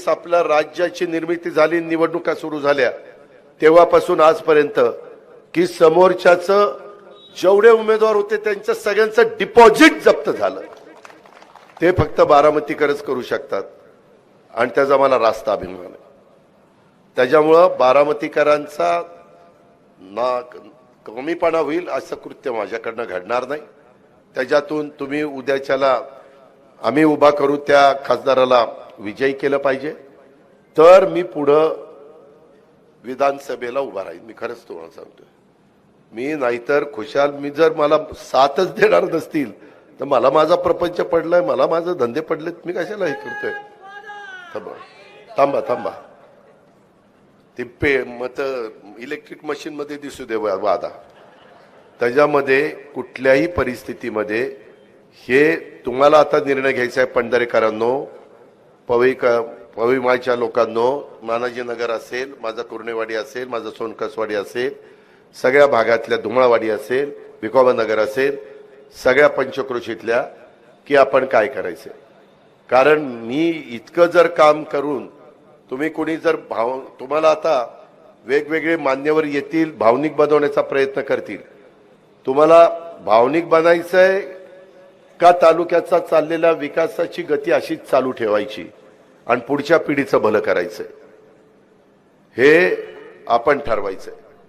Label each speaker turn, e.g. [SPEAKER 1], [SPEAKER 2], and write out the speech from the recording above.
[SPEAKER 1] ज्यावेळेस आपल्या राज्याची निर्मिती झाली निवडणुका सुरू झाल्या. तेव्हापासून आजपर्यंत की समोरच्याचं जेवढे उमेदवार होते त्यांचं सगळ्यांचं डिपॉझिट जप्त झालं. ते फक्त बारामतीकरच करू शकतात. आणि त्याचा मला रास्ता अभिमान आहे. त्याच्यामुळं बारामतीकरांचा ना कमीपणा होईल असं कृत्य माझ्याकडनं घडणार नाही. त्याच्यातून तुम्ही उद्याच्याला आम्ही उभा करू त्या खासदाराला विजयी केलं पाहिजे. तर मी पुढं विधानसभेला उभा राहील मी खरंच तुम्हाला सांगतोय. मी नाहीतर खुशाल मी जर मला साथच देणार नसतील तर मला माझा प्रपंच पडलाय मला माझे धंदे पडलेत मी कशाला हे करतोय? थांबा थांबा थांबा. ते पे मत इलेक्ट्रिक मशीन मध्ये दिसू दे वादा. त्याच्यामध्ये कुठल्याही परिस्थितीमध्ये हे तुम्हाला आता निर्णय घ्यायचा आहे पंढरेकरांनो. पवई माईच्या लोकांनो मानाजीनगर असेल माझा कुर्णेवाडी असेल माझं सोनकसवाडी असेल सगळ्या भागातल्या धुमाळवाडी असेल विकोबा नगर असेल सगळ्या पंचक्रोशीतल्या की आपण काय करायचं? कारण मी इतकं जर काम करून तुम्ही कोणी जर भाव तुम्हाला आता वेगवेगळे मान्यवर येतील भावनिक बनवण्याचा प्रयत्न करतील. तुम्हाला भावनिक बनायचंय का तालुक्याचा चाललेल्या विकासाची गती अशीच चालू ठेवायची? आणि पुढच्या पिढीचं भलं करायचंय. हे आपण ठरवायचंय.